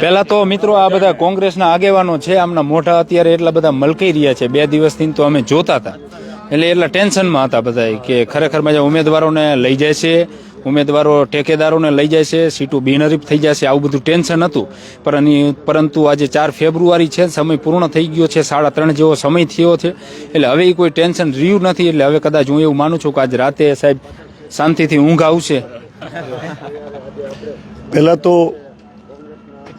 પહેલા તો મિત્રો આ બધા કોંગ્રેસના આગેવાનો છે, આમના મોઢા અત્યારે એટલા બધા મલકાઈ રહ્યા છે. બે દિવસથી તો અમે જોતા હતા. એટલે એટલા ટેન્શનમાં હતા બધા કે ખરેખરમાં મજા ઉમેદવારોને લઈ જાય છે, ઉમેદવારો ઠેકેદારોને લઈ જાય છે, સીટો બિનહરીફ થઈ જશે, આવું બધું ટેન્શન હતું. પણ પરંતુ આજે ચાર ફેબ્રુઆરી છે, સમય પૂર્ણ થઈ ગયો છે, સાડા ત્રણ જેવો સમય થયો છે. એટલે હવે એ કોઈ ટેન્શન રહ્યું નથી, એટલે હવે કદાચ હું એવું માનું છું કે આજ રાતે સાહેબ શાંતિથી ઊંઘ આવશે. પહેલાં તો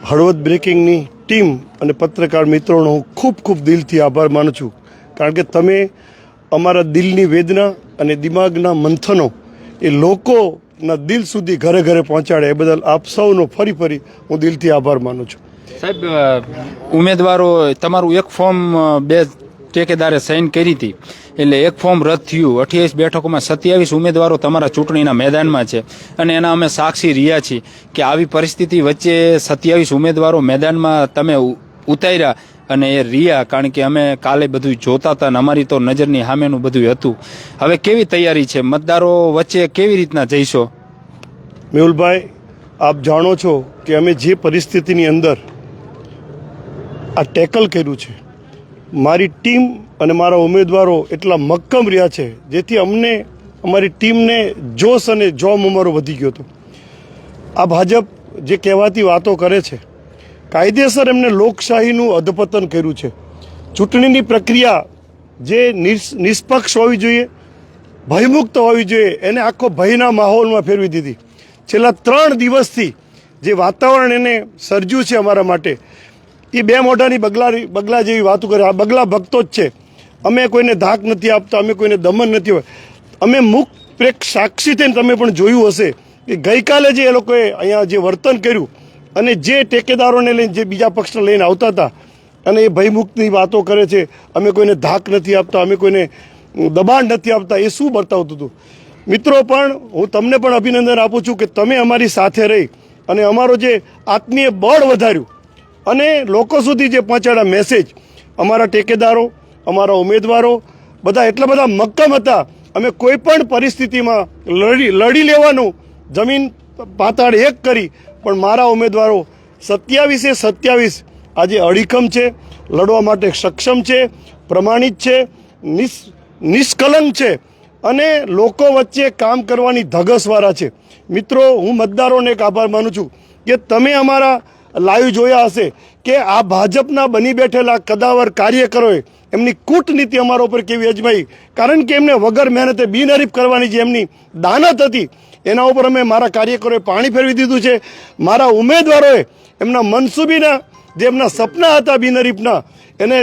હળવદ બ્રેકિંગની ટીમ અને પત્રકાર મિત્રોનો હું ખૂબ ખૂબ દિલથી આભાર માનું છું. કારણ કે તમે અમારા દિલની વેદના અને દિમાગના મંથનો એ લોકોના દિલ સુધી ઘરે ઘરે પહોંચાડે એ બદલ આપ સૌનો ફરી ફરી હું દિલથી આભાર માનું છું. સાહેબ ઉમેદવારો, તમારું એક ફોર્મ બે ઠેકેદારે સાઇન કરી હતી. એટલે એક ફોર્મ રદ થયું. અઠ્યાવીસ બેઠકોમાં સત્યાવીસ ઉમેદવારો તમારા ચૂંટણીના મેદાનમાં છે. અને એના અમે સાક્ષી રહ્યા છીએ કે આવી પરિસ્થિતિ વચ્ચે સત્યાવીસ ઉમેદવારો મેદાનમાં તમે ઉતાર્યા અને એ રહ્યા. કારણ કે અમે કાલે બધું જોતા હતા અને અમારી તો નજરની સામેનું બધું હતું. હવે કેવી તૈયારી છે? મતદારો વચ્ચે કેવી રીતના જઈશો? મેહુલભાઈ, આપ જાણો છો કે અમે જે પરિસ્થિતિની અંદર આ ટેકલ કર્યું છે મારી ટીમ અને મારા ઉમેદવારો એટલા મક્કમ રહ્યા છે, જેથી અમને, અમારી ટીમને જોશ અને જોમ અમારો વધી ગયો હતો. આ ભાજપ જે કહેવાતી વાતો કરે છે, કાયદેસર એમને લોકશાહીનું અધપતન કર્યું છે. ચૂંટણીની પ્રક્રિયા જે નિષ્પક્ષ હોવી જોઈએ, ભયમુક્ત હોવી જોઈએ, એને આખો ભયના માહોલમાં ફેરવી દીધી. છેલ્લા ત્રણ દિવસથી જે વાતાવરણ એને સર્જ્યું છે અમારા માટે એ બે મોઢાની બગલા બગલા જેવી વાતો કરે. આ બગલા ભક્તો જ છે. અમે કોઈને ધાક નથી આપતા, અમે કોઈને દમન નથી હોય. અમે મુખ પ્રેક સાક્ષી થઈને તમે પણ જોયું હશે કે ગઈકાલે જે એ લોકોએ અહીંયા જે વર્તન કર્યું અને જે ટેકેદારોને લઈને જે બીજા પક્ષને લઈને આવતા હતા અને એ ભયમુક્તની વાતો કરે છે, અમે કોઈને ધાક નથી આપતા, અમે કોઈને દબાણ નથી આપતા, એ શું બતાવતું હતું? મિત્રો, પણ હું તમને પણ અભિનંદન આપું છું કે તમે અમારી સાથે રહી અને અમારો જે આત્મીય બળ વધાર્યું અને લોકો સુધી જે પહોંચાડ્યા મેસેજ અમારા ટેકેદારો, અમારા ઉમેદવારો, બધા એટલા બધા મક્કમ હતા, અમે કોઈ પણ પરિસ્થિતિમાં લડી લડી લેવાનું, જમીન પાતાળ એક કરી, પણ મારા ઉમેદવારો સત્યાવીસે સત્યાવીસ આજે અડીખમ છે, લડવા માટે સક્ષમ છે, પ્રમાણિત છે, નિસ, નિષ્કલંક છે, અને લોકો વચ્ચે કામ કરવાની ધગસવાળા છે. મિત્રો, હું મતદારોને એક આભાર માનું છું કે તમે અમારા લાઈવ જોયા હશે કે આ ભાજપના બની બેઠેલા કદાવર કાર્યકરોએ એમની કૂટનીતિ અમારા ઉપર કેવી અજમાઈ? કારણ કે એમને વગર મહેનતે બિનહરીફ કરવાની જે એમની દાનત હતી, એના ઉપર અમે મારા કાર્યકરોએ પાણી ફેરવી દીધું છે. મારા ઉમેદવારોએ એમના મનસુબીના, જે એમના સપના હતા બિનહરીફના, એને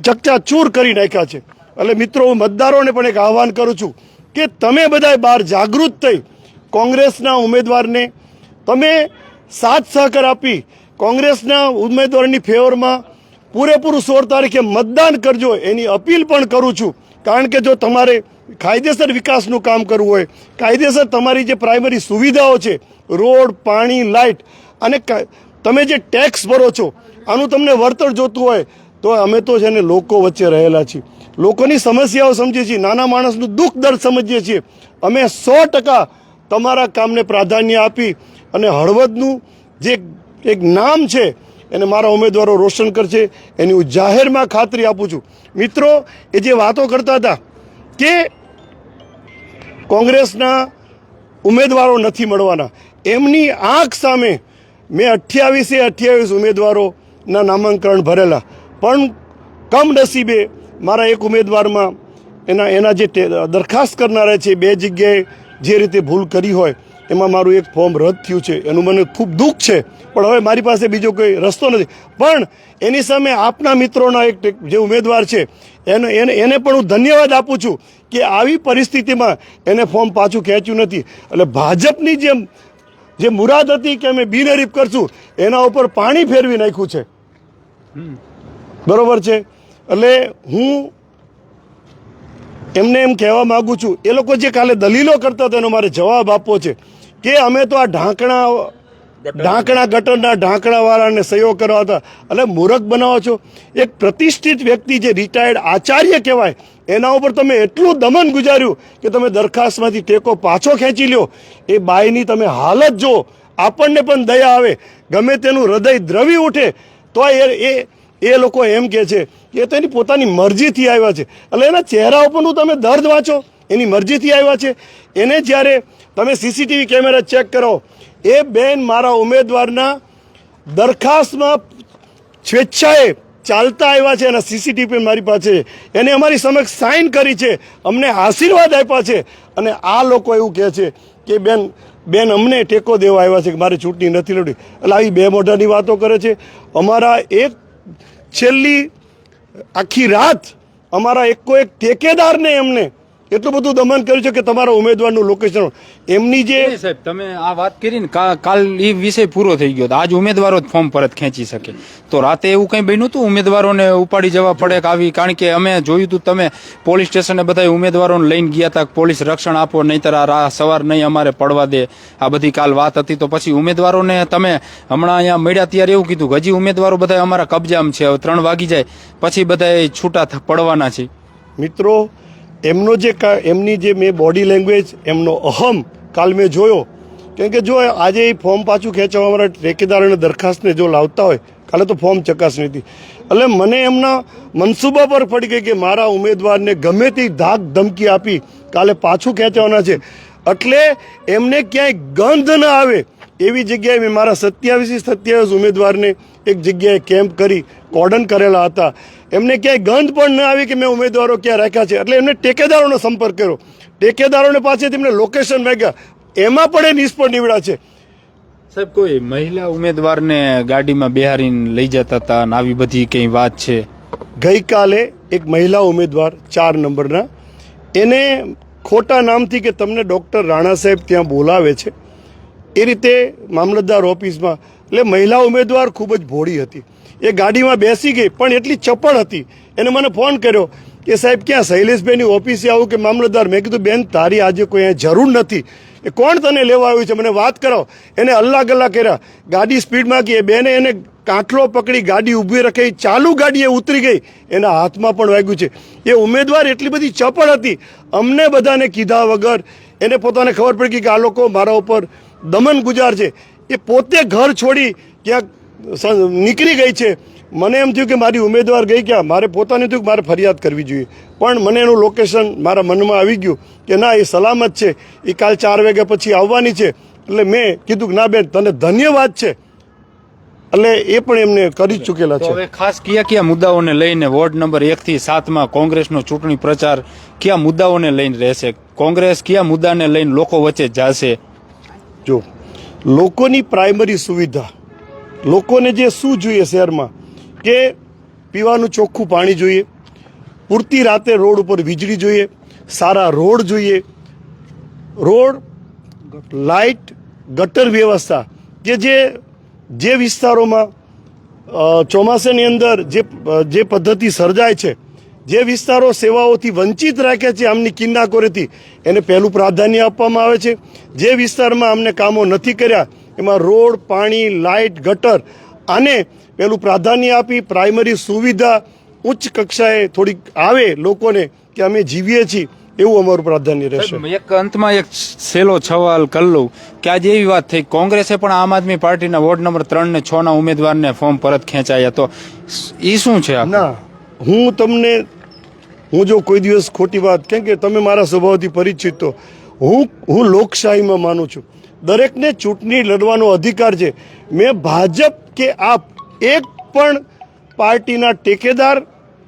ચકચાચૂર કરી નાખ્યા છે. એટલે મિત્રો, હું મતદારોને પણ એક આહવાન કરું છું કે તમે બધાય બહાર જાગૃત થઈ કોંગ્રેસના ઉમેદવારને તમે સાથ સહકાર આપી કોંગ્રેસના ઉમેદવારની ફેવરમાં પૂરેપૂરું સોળ તારીખે મતદાન કરજો એની અપીલ પણ કરું છું. કારણ કે જો તમારે કાયદેસર વિકાસનું કામ કરવું હોય, કાયદેસર તમારી જે પ્રાઇમરી સુવિધાઓ છે, રોડ, પાણી, લાઇટ અને તમે જે ટેક્સ ભરો છો, આનું તમને વળતર જોતું હોય, તો અમે તો છે ને લોકો વચ્ચે રહેલા છીએ. લોકોની સમસ્યાઓ સમજીએ છીએ, નાના માણસનું દુઃખ દર્દ સમજીએ છીએ. અમે સો ટકા તમારા કામને પ્રાધાન્ય આપી અને હળવદનું જે એક નામ છે, એને મારા ઉમેદવારો રોશન કરશે, એની હું જાહેરમાં ખાતરી આપું છું. મિત્રો, એ જે વાતો કરતા હતા કે કોંગ્રેસના ઉમેદવારો નથી મળવાના, એમની આંખ સામે મેં અઠ્યાવીસે અઠ્યાવીસ ઉમેદવારોના નામાંકન ભરેલા. પણ કમનસીબે મારા એક ઉમેદવારમાં એના એના જે દરખાસ્ત કરનારા છે, બે જગ્યાએ જે રીતે ભૂલ કરી હોય એમાં મારું એક ફોર્મ રદ થયું છે. એનું મને ખૂબ દુઃખ છે. પણ હવે મારી પાસે બીજો કોઈ રસ્તો નથી. પણ એની સામે આપના મિત્રોના એક જે ઉમેદવાર છે એને એને એને પણ હું ધન્યવાદ આપું છું કે આવી પરિસ્થિતિમાં એને ફોર્મ પાછું ખેંચ્યું નથી. એટલે ભાજપની જેમ જે મુરાદ હતી કે અમે બિનહરીફ કરશું એના ઉપર પાણી ફેરવી નાખ્યું છે. બરોબર છે? એટલે હું એમને એમ કહેવા માંગુ છું એ લોકો જે કાલે દલીલો કરતા હતા એનો મારે જવાબ આપવો છે કે અમે તો આ ઢાંકણા ઢાંકણા ગટરના ઢાંકણાવાળાને સહયોગ કરવા હતા. એટલે મૂરખ બનાવો છો. એક પ્રતિષ્ઠિત વ્યક્તિ જે રિટાયર્ડ આચાર્ય કહેવાય એના ઉપર તમે એટલું દમન ગુજાર્યું કે તમે દરખાસ્તમાંથી ટેકો પાછો ખેંચી લ્યો. એ બાયની તમે હાલત જો આપણને પણ દયા આવે. ગમે તેનું હૃદય દ્રવી ઉઠે તો એ એ લોકો એમ કહે છે એ તો એની પોતાની મરજીથી આવ્યા છે. એટલે એના ચહેરા ઉપરનું તમે દર્દ વાંચો. એની મરજીથી આવ્યા છે. એને જ્યારે તમે સીસીટીવી કેમેરા ચેક કરો, એ બેન મારા ઉમેદવારના દરખાસ્તમાં સ્વેચ્છાએ ચાલતા આવ્યા છે અને સીસીટીવી મારી પાસે. એને અમારી સમક્ષ સાઇન કરી છે. અમને આશીર્વાદ આપ્યા છે. અને આ લોકો એવું કહે છે કે, બેન બેન, અમને ટેકો દેવા આવ્યા છે કે મારે ચૂંટણી નથી લડવી. એટલે આવી બે મોઢાની વાતો કરે છે. અમારા એક છેલ્લી આખી રાત અમારા એકો એક ઠેકેદારને એમને એટલું બધું દમન કર્યું છે કે તમારા ઉમેદવારનું લોકેશન એમની જે સાહેબ તમે આ વાત કરી ને કા- કાલ એ વિષય પૂરો થઈ ગયો તો આજ ઉમેદવારો જ ફોર્મ પરત ખેંચી શકે. તો રાતે એવું કંઈ બન્યું હતું ઉમેદવારોને ઉપાડી જવા પડે કે આવી? કારણ કે અમે જોયું હતું તમે પોલીસ સ્ટેશને બધા ઉમેદવારોને લઈને ગયા હતા પોલીસ રક્ષણ આપો નહીંતર આ રા- સવાર નહીં અમારે પડવા દે. આ બધી કાલ વાત હતી તો પછી ઉમેદવારોને તમે હમણાં અહીંયા મળ્યા ત્યારે એવું કીધું કે હજી ઉમેદવારો બધા અમારા કબજામાં છે હવે ત્રણ વાગી જાય પછી બધા છૂટા પડવાના છે. મિત્રો એમનો જે એમની જે મેં બોડી લેંગ્વેજ એમનો અહમ કાલ મેં જોયો. કેમ કે જો આજે એ ફોર્મ પાછું ખેંચવા અમારા ઠેકેદારોને દરખાસ્તને જો લાવતા હોય, કાલે તો ફોર્મ ચકાસણી હતી. એટલે મને એમના મનસૂબા પર પડી ગઈ કે મારા ઉમેદવારને ગમે તે ધાક ધમકી આપી કાલે પાછું ખેંચવાના છે. એટલે એમને ક્યાંય ગંધ ન આવે એવી જગ્યાએ મેં મારા સત્યાવીસી સત્યાવીસ ઉમેદવારને એક જગ્યાએ કેમ્પ કરી કોર્ડન કરેલા હતા. એમને ક્યાંય ગંધ પણ ન આવી કે મેં ઉમેદવારો ક્યાં રાખ્યા છે. એટલે એમને ટેકેદારોનો સંપર્ક કર્યો. ટેકેદારોને પાસેથી તેમને લોકેશન માંગ્યા એમાં પણ એ નિષ્ફળ નીવડ્યા છે. સાહેબ કોઈ મહિલા ઉમેદવારને ગાડીમાં બેહારીને લઈ જતા હતા અને આવી બધી કંઈ વાત છે? ગઈકાલે એક મહિલા ઉમેદવાર ચાર નંબરના એને ખોટા નામથી કે તમને ડૉક્ટર રાણા સાહેબ ત્યાં બોલાવે છે એ રીતે મામલતદાર ઓફિસમાં, એટલે મહિલા ઉમેદવાર ખૂબ જ ભોળી હતી. એ ગાડીમાં બેસી ગઈ, પણ એટલી ચપળ હતી. એને મને ફોન કર્યો કે સાહેબ, ક્યાં શૈલેષભાઈની ઓફિસે આવું કે મામલતદાર? મેં કીધું, બેન, તારી આજે કોઈ જરૂર નથી. એ કોણ તને લેવા આવ્યું છે? મને વાત કરો. એને અલ્લા ગલ્લા કર્યા. ગાડી સ્પીડમાં ગઈ એ બેને એને કાંઠલો પકડી ગાડી ઊભી રાખી ચાલુ ગાડી એ ઉતરી ગઈ. એના હાથમાં પણ વાગ્યું છે. એ ઉમેદવાર એટલી બધી ચપળ હતી. અમને બધાને કીધા વગર એને પોતાને ખબર પડી કે આ લોકો મારા ઉપર દમન ગુજાર છે. એ પોતે ઘર છોડી ક્યાંક નીકળી ગઈ છે. મને એમ થયું કે મારી ઉમેદવાર ગઈ ક્યાં? મારે પોતાને થયું કે મારે ફરિયાદ કરવી જોઈએ. પણ મને એનું લોકેશન મારા મનમાં આવી ગયું કે ના, એ સલામત છે. એ કાલ ચાર વાગ્યા પછી આવવાની છે. એટલે મેં કીધું કે ના બેન, તને ધન્યવાદ છે. એટલે એ પણ એમને કરી ચૂકેલા છે. ખાસ કયા કયા મુદ્દાઓને લઈને વોર્ડ નંબર એક થી સાતમાં કોંગ્રેસનો ચૂંટણી પ્રચાર કયા મુદ્દાઓને લઈને રહેશે? કોંગ્રેસ કયા મુદ્દાને લઈને લોકો વચ્ચે જશે? જો, લોકોની પ્રાઇમરી સુવિધા, લોકોને જે શું જોઈએ શહેરમાં, કે પીવાનું ચોખ્ખું પાણી જોઈએ, પૂરતી રાતે રોડ ઉપર વીજળી જોઈએ, સારા રોડ જોઈએ, રોડ, લાઇટ, ગટર વ્યવસ્થા, કે જે જે વિસ્તારોમાં ચોમાસાની અંદર જે જે પદ્ધતિ સર્જાય છે જે વિસ્તારો સેવાઓથી વંચિત રાખ્યા છે આમની કિન્નાકોરેથી એને પહેલું પ્રાધાન્ય આપવામાં આવે છે. જે વિસ્તારમાં અમને કામો નથી કર્યા એમાં રોડ પાણી લાઇટ ગટર આને પહેલું પ્રાધાન્ય આપી પ્રાઇમરી સુવિધા ઉચ્ચ કક્ષાએ થોડીક આવે લોકોને કે અમે જીવીએ છીએ એવું અમારું પ્રાધાન્ય રહેશે. એક અંતમાં એક સેલો સવાલ કરી કે આજે એવી વાત થઈ કોંગ્રેસે પણ આમ આદમી પાર્ટીના વોર્ડ નંબર ત્રણ ને છ ના ઉમેદવારને ફોર્મ પરત ખેંચાયા. તો એ શું છે? ના હું તમને હું જો કોઈ દિવસ ખોટી વાત, કેમ કે તમે મારા સ્વભાવથી પરિચિત તો, હું હું લોકશાહીમાં માનું છું. દરેકને ચૂંટણી લડવાનો અધિકાર છે. મેં ભાજપ કે આપ એક પણ પાર્ટીના ટેકેદાર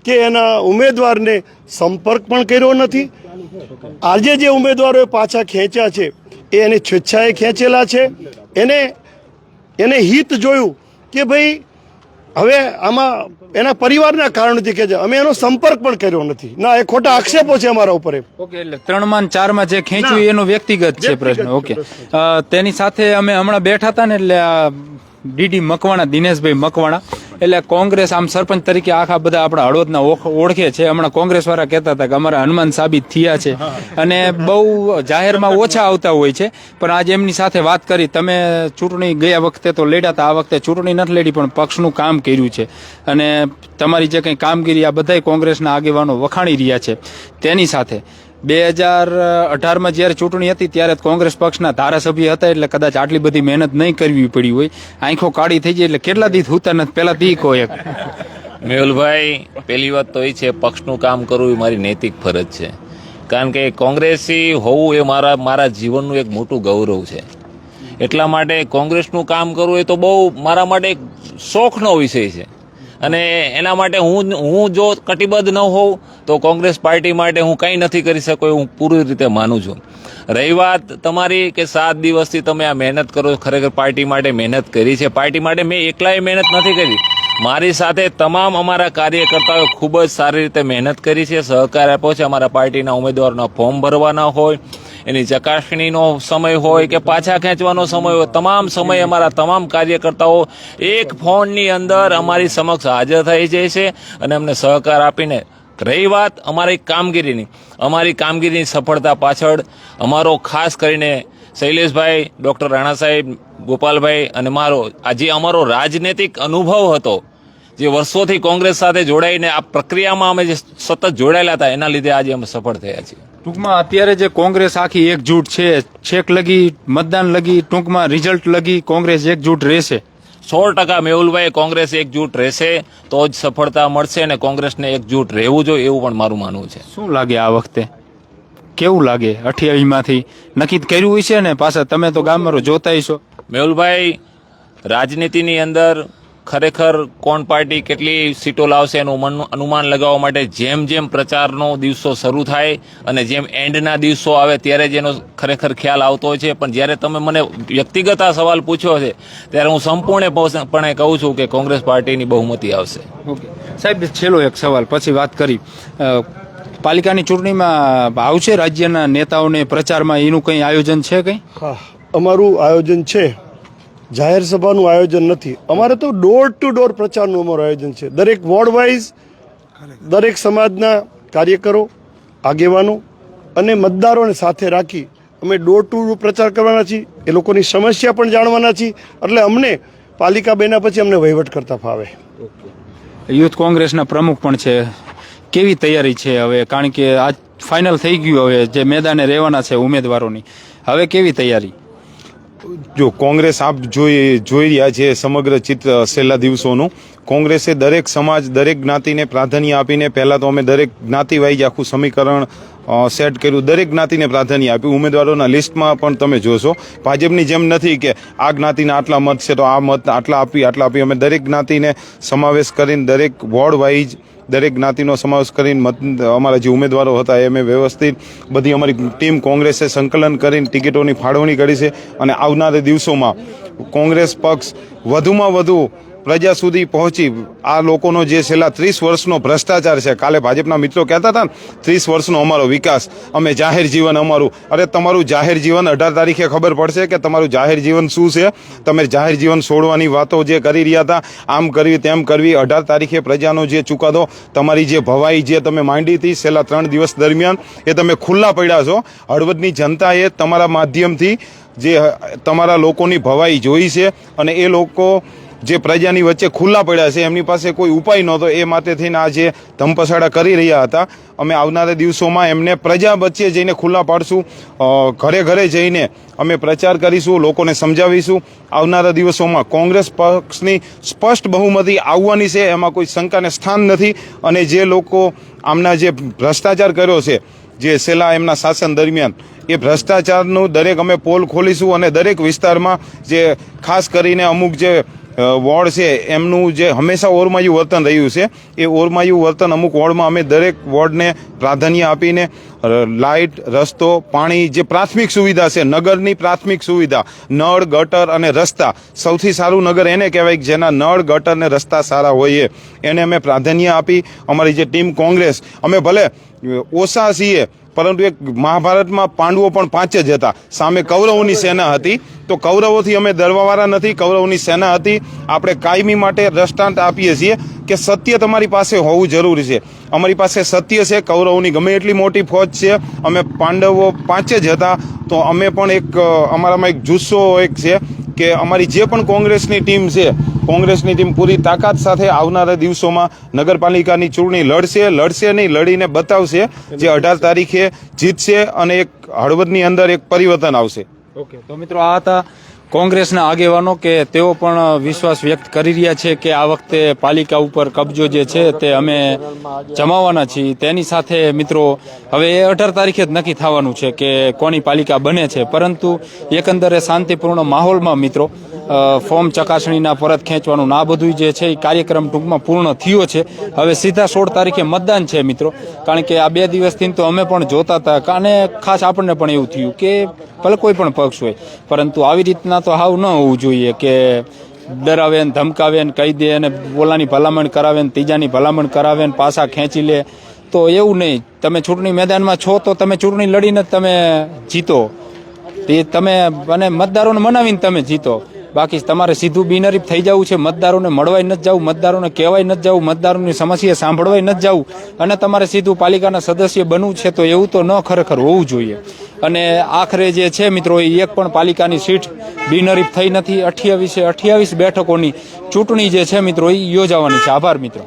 કે એના ઉમેદવારને સંપર્ક પણ કર્યો નથી. આજે જે ઉમેદવારોએ પાછા ખેંચ્યા છે, એ એને સ્વેચ્છાએ ખેંચેલા છે. એને એને હિત જોયું કે ભાઈ હવે આમાં એના પરિવારના કારણથી કે છે અમે એનો સંપર્ક પણ કર્યો નથી. ના એ ખોટા આક્ષેપો છે અમારા ઉપર ઓકે એટલે ત્રણમાં ચારમાં જે ખેંચ્યું એનો વ્યક્તિગત છે પ્રશ્ન. ઓકે. તેની સાથે અમે હમણાં બેઠા હતા ને એટલે ડીડી મકવાણા દિનેશભાઈ મકવાણા. એટલે કોંગ્રેસ આમ સરપંચ તરીકે આખા બધા આપણા હળવદના ઓળખે છે. હમણાં કોંગ્રેસ વાળા કહેતા હતા કે અમારા હનુમાન સાબિત થયા છે. અને બહુ જાહેરમાં ઓછા આવતા હોય છે. પણ આજે એમની સાથે વાત કરી, તમે ચૂંટણી ગયા વખતે તો લડ્યા હતા આ વખતે ચૂંટણી નથી લડી, પણ પક્ષનું કામ કર્યું છે. અને તમારી જે કંઈ કામગીરી આ બધાય કોંગ્રેસના આગેવાનો વખાણી રહ્યા છે. તેની સાથે બે હજાર અઢારમાં જ્યારે ચૂંટણી હતી ત્યારે કોંગ્રેસ પક્ષના ધારાસભ્ય હતા એટલે કદાચ આટલી બધી મહેનત નહીં કરવી પડી હોય. આંખો કાળી થઈ જાય એટલે કેટલા દી હુતા નથી પેલા દી હોય મેહુલભાઈ, પહેલી વાત તો એ છે, પક્ષનું કામ કરવું એ મારી નૈતિક ફરજ છે. કારણ કે કોંગ્રેસી હોવું એ મારા મારા જીવનનું એક મોટું ગૌરવ છે. એટલા માટે કોંગ્રેસનું કામ કરવું એ તો બહુ મારા માટે એક શોખનો વિષય છે. અને એના માટે હું હું જો કટિબદ્ધ ન હોઉં, તો કોંગ્રેસ પાર્ટી માટે હું કંઈ નથી કરી શકું હું પૂરી રીતે માનું છું. રહી વાત તમારી કે સાત દિવસથી તમે આ મહેનત કરો, ખરેખર પાર્ટી માટે મહેનત કરી છે. પાર્ટી માટે મેં એકલાએ મહેનત નથી કરી. મારી સાથે તમામ અમારા કાર્યકર્તાઓએ ખૂબ જ સારી રીતે મહેનત કરી છે, સહકાર આપ્યો છે. અમારા પાર્ટીના ઉમેદવારના ફોર્મ ભરવાના હોય, એની ચકાસણીનો સમય હોય કે પાછા ખેંચવાનો સમય હોય, તમામ સમય અમારા તમામ કાર્યકર્તાઓ એક ફોનની અંદર અમારી સમક્ષ હાજર થઈ જાય છે અને અમને સહકાર આપીને રહી વાત અમારી કામગીરીની. અમારી કામગીરીની સફળતા પાછળ અમારો ખાસ કરીને શૈલેષભાઈ, ડૉક્ટર રાણા સાહેબ ગોપાલભાઈ અને મારો આ જે અમારો રાજનૈતિક અનુભવ હતો જે વર્ષોથી કોંગ્રેસ સાથે જોડાઈને આ પ્રક્રિયામાં અમે જે સતત જોડાયેલા હતા એના લીધે આજે અમે સફળ થયા છીએ. ટૂંકમાં અત્યારે જે કોંગ્રેસ આખી એકજૂટ છે છેક લગી મતદાન લગી ટૂંકમાં રિઝલ્ટ લગી કોંગ્રેસ એકજૂટ રહેશે. સો ટકા મેહુલભાઈ કોંગ્રેસ એકજૂટ રહેશે તો જ સફળતા મળશે અને કોંગ્રેસને એકજૂટ રહેવું જોઈએ એવું પણ મારું માનવું છે. શું લાગે આ વખતે? કેવું લાગે અઠ્યાવીસમાંથી નક્કી કર્યું છે ને? પાછા તમે તો ગામમાં જોતા છો. મેહુલભાઈ રાજનીતિની અંદર ખરેખર કોણ પાર્ટી કેટલી સીટો લાવશે એનું મન- અનુમાન લગાવવા માટે જેમ જેમ પ્રચારનો દિવસો શરૂ થાય અને જેમ એન્ડના દિવસો આવે ત્યારે જ એનો ખરેખર ખ્યાલ આવતો હોય છે. પણ જ્યારે તમે મને વ્યક્તિગત આ સવાલ પૂછ્યો છે ત્યારે હું સંપૂર્ણપણે કહું છું કે કોંગ્રેસ પાર્ટીની બહુમતી આવશે. ઓકે. સાહેબ છેલ્લો એક સવાલ પછી વાત કરી. પાલિકાની ચૂંટણીમાં આવશે રાજ્યના નેતાઓને પ્રચારમાં? એનું કંઈ આયોજન છે કંઈ? હા. અમારું આયોજન છે. જાહેર સભાનું આયોજન નથી. અમારે તો ડોર ટુ ડોર પ્રચારનું અમારું આયોજન છે. દરેક વોર્ડ વાઇઝ દરેક સમાજના કાર્યકરો, આગેવાનો અને મતદારોને સાથે રાખી અમે ડોર ટુ ડોર પ્રચાર કરવાના છીએ. એ લોકોની સમસ્યા પણ જાણવાના છીએ. એટલે અમને પાલિકા બેના પછી અમને વહીવટ કરતા ફાવે. યુથ કોંગ્રેસના પ્રમુખ પણ છે. કેવી તૈયારી છે હવે? કારણ કે આ ફાઇનલ થઈ ગયું હવે. જે મેદાને રહેવાના છે ઉમેદવારોની. હવે કેવી તૈયારી? જો કોંગ્રેસ આપ જોઈ જોઈ રહ્યા છે સમગ્ર ચિત્ર છેલ્લા દિવસોનું, કોંગ્રેસે દરેક સમાજ, દરેક જ્ઞાતિને પ્રાધાન્ય આપીને પહેલાં તો અમે દરેક જ્ઞાતિવાઇઝ આખું સમીકરણ સેટ કર્યું, દરેક જ્ઞાતિને પ્રાધાન્ય આપ્યું. ઉમેદવારોના લિસ્ટમાં પણ તમે જોશો, ભાજપની જેમ નથી કે આ જ્ઞાતિના આટલા મત છે તો આ મત આટલા આપી આટલા આપી. અમે દરેક જ્ઞાતિને સમાવેશ કરીને દરેક વોર્ડ વાઇઝ દરેક જ્ઞાતિનો સમાવેશ કરીને મત, અમારા જે ઉમેદવારો હતા એ અમે વ્યવસ્થિત બધી અમારી ટીમ કોંગ્રેસે સંકલન કરીને ટિકિટોની ફાળવણી કરી છે. અને આવનારા દિવસોમાં કોંગ્રેસ પક્ષ વધુમાં વધુ પ્રજા સુધી પહોંચી. આ લોકોનો જે છેલ્લા ત્રીસ વર્ષનો ભ્રષ્ટાચાર છે, કાલે ભાજપના મિત્રો કહેતા હતા ને, ત્રીસ વર્ષનો અમારો વિકાસ, અમે જાહેર જીવન અમારું. અરે, તમારું જાહેર જીવન અઢાર તારીખે ખબર પડશે કે તમારું જાહેર જીવન શું છે? તમે જાહેર જીવન છોડવાની વાતો જે કરી રહ્યા હતા, આમ કરવી, તેમ કરવી, અઢાર તારીખે પ્રજાનો જે ચુકાદો, તમારી જે ભવાઈ જે તમે માંડી હતી છેલ્લા ત્રણ દિવસ દરમિયાન, એ તમે ખુલ્લા પડ્યા છો. હળવદની જનતાએ તમારા માધ્યમથી જે તમારા લોકોની ભવાઈ જોઈ છે અને એ લોકો જે પ્રજાની વચ્ચે ખુલ્લા પડ્યા છે, એમની પાસે કોઈ ઉપાય નહોતો. એ માટે થઈને આ જે ધમપછાડા કરી રહ્યા હતા, અમે આવનારા દિવસોમાં એમને પ્રજા વચ્ચે જઈને ખુલ્લા પાડશું. ઘરે ઘરે જઈને અમે પ્રચાર કરીશું, લોકોને સમજાવીશું. આવનારા દિવસોમાં કોંગ્રેસ પક્ષની સ્પષ્ટ બહુમતી આવવાની છે, એમાં કોઈ શંકાને સ્થાન નથી. અને જે લોકો આમના જે ભ્રષ્ટાચાર કર્યો છે, જે છેલ્લા એમના શાસન દરમિયાન, એ ભ્રષ્ટાચારનું દરેક અમે પોલ ખોલીશું અને દરેક વિસ્તારમાં જે ખાસ કરીને અમુક જે વોર્ડ છે, એમનું જે હંમેશા ઓરમાયું વર્તન રહ્યું છે, એ ઓરમાયું વર્તન અમુક વોર્ડમાં અમે દરેક વોર્ડને પ્રાધાન્ય આપીને લાઇટ, રસ્તો, પાણી જે પ્રાથમિક સુવિધા છે, નગરની પ્રાથમિક સુવિધા, નળ, ગટર અને રસ્તા, સૌથી સારું નગર એને કહેવાય જેના નળ, ગટર ને રસ્તા સારા હોઈએ, એને અમે પ્રાધાન્ય આપી, અમારી જે ટીમ કોંગ્રેસ, અમે ભલે ઓછા છીએ, પરંતુ એક મહાભારતમાં પાંડવો પણ પાંચ જ હતા, સામે કૌરવોની સેના હતી તો કૌરવોથી અમે ડરવાવાળા નથી કૌરવની સેના હતી. આપણે કાયમી માટે દ્રષ્ટાંત આપીએ છીએ કે સત્ય તમારી પાસે હોવું જરૂરી છે. અમારી પાસે સત્ય છે કૌરવની ગમે એટલી મોટી ફોજ છે. અમે પાંડવો પાંચે જ હતા. તો અમે પણ એક અમારામાં એક જુસ્સો એક છે કે અમારી જે પણ કોંગ્રેસની ટીમ છે કોંગ્રેસની ટીમ પૂરી તાકાત સાથે આવનારા દિવસોમાં નગરપાલિકાની ચૂંટણી લડશે લડશે નહીં લડીને બતાવશે જે અઢાર તારીખે જીતશે અને એક હળવદની અંદર એક પરિવર્તન આવશે. ઓકે, તો મિત્રો આ હતા કોંગ્રેસના આગેવાનો કે તેઓ પણ વિશ્વાસ વ્યક્ત કરી રહ્યા છે કે આ વખતે પાલિકા ઉપર કબજો જે છે તે અમે જમાવાના છીએ. તેની સાથે મિત્રો, હવે એ અઢાર તારીખે જ નક્કી થવાનું છે કે કોની પાલિકા બને છે. પરંતુ એકંદરે શાંતિપૂર્ણ માહોલમાં મિત્રો ફોર્મ ચકાસણીના પરત ખેંચવાનું આ બધું જે છે એ કાર્યક્રમ ટૂંકમાં પૂર્ણ થયો છે. હવે સીધા સોળ તારીખે મતદાન છે મિત્રો. કારણ કે આ બે દિવસથી તો અમે પણ જોતા હતા અને ખાસ આપણને પણ એવું થયું કે ભલે કોઈ પણ પક્ષ હોય, પરંતુ આવી રીતના તો હાવ ન હોવું જોઈએ કે ડરાવે ને ધમકાવે ને કહી દે અને બોલાની ભલામણ કરાવે ને ત્રીજાની ભલામણ કરાવે ને પાછા ખેંચી લે. તો એવું નહીં. તમે ચૂંટણી મેદાનમાં છો તો તમે ચૂંટણી લડીને તમે જીતો. તે તમે અને મતદારોને મનાવીને તમે જીતો. બાકી તમારે સીધું બિનહરીફ થઈ જવું છે, મતદારોને મળવાય નથી જવું મતદારોને કહેવાય નથી જવું મતદારોની સમસ્યા સાંભળવાય નથી જવું અને તમારે સીધું પાલિકાના સદસ્ય બનવું છે તો એવું તો ન ખરેખર હોવું જોઈએ. અને આખરે જે છે મિત્રો, એ એક પણ પાલિકાની સીટ બિનરીફ થઈ નથી. અઠ્યાવીસે, અઠ્યાવીસ બેઠકોની ચૂંટણી જે છે મિત્રો, એ યોજાવાની છે. આભાર મિત્રો.